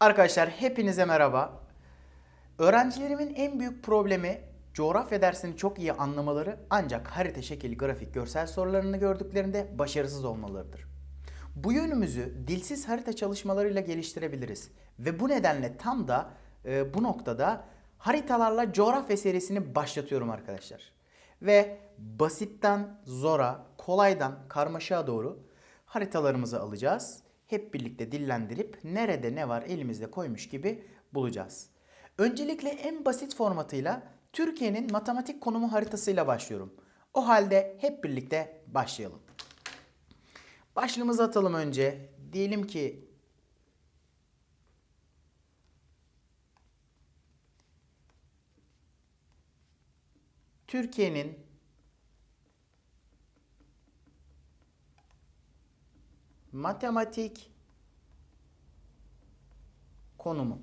Arkadaşlar hepinize merhaba. Öğrencilerimin en büyük problemi coğrafya dersini çok iyi anlamaları ancak harita, şekil, grafik, görsel sorularını gördüklerinde başarısız olmalarıdır. Bu yönümüzü dilsiz harita çalışmalarıyla geliştirebiliriz. Ve bu nedenle tam da e, bu noktada haritalarla coğrafya serisini başlatıyorum arkadaşlar. Ve basitten zora, kolaydan karmaşaya doğru haritalarımızı alacağız. Hep birlikte dillendirip nerede ne var elimizde koymuş gibi bulacağız. Öncelikle en basit formatıyla Türkiye'nin matematik konumu haritasıyla başlıyorum. O halde hep birlikte başlayalım. Başlığımızı atalım önce. Diyelim ki Türkiye'nin matematik konumu.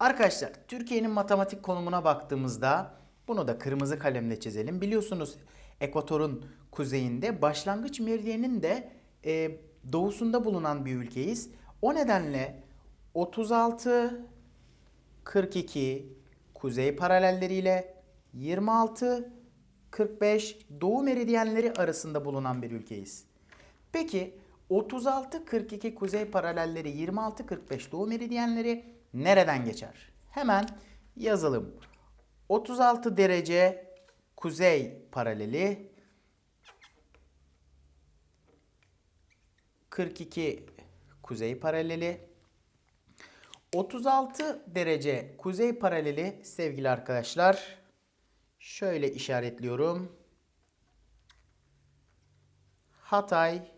Arkadaşlar Türkiye'nin matematik konumuna baktığımızda bunu da kırmızı kalemle çizelim. Biliyorsunuz ekvatorun kuzeyinde başlangıç meridyenin de e, doğusunda bulunan bir ülkeyiz. O nedenle 36 42 kuzey paralelleriyle 26 45 doğu meridyenleri arasında bulunan bir ülkeyiz. Peki 36 42 kuzey paralelleri 26 45 doğu meridyenleri nereden geçer? Hemen yazalım. 36 derece kuzey paraleli 42 kuzey paraleli 36 derece kuzey paraleli sevgili arkadaşlar şöyle işaretliyorum. Hatay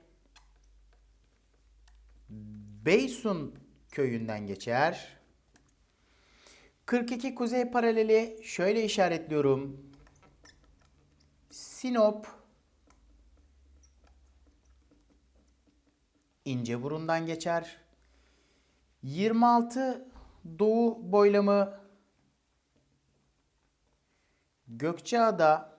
Beysun köyünden geçer. 42 kuzey paraleli şöyle işaretliyorum. Sinop İnceburun'dan geçer. 26 doğu boylamı Gökçeada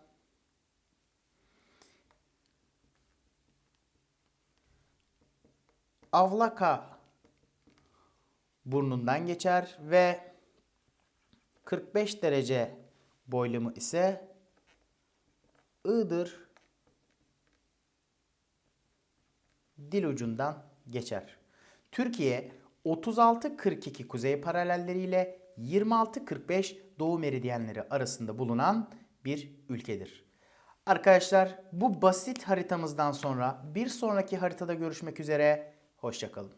Avlaka burnundan geçer ve 45 derece boylamı ise Iğdır dil ucundan geçer. Türkiye 36-42 kuzey paralelleriyle 26-45 doğu meridyenleri arasında bulunan bir ülkedir. Arkadaşlar bu basit haritamızdan sonra bir sonraki haritada görüşmek üzere. Hoşçakalın.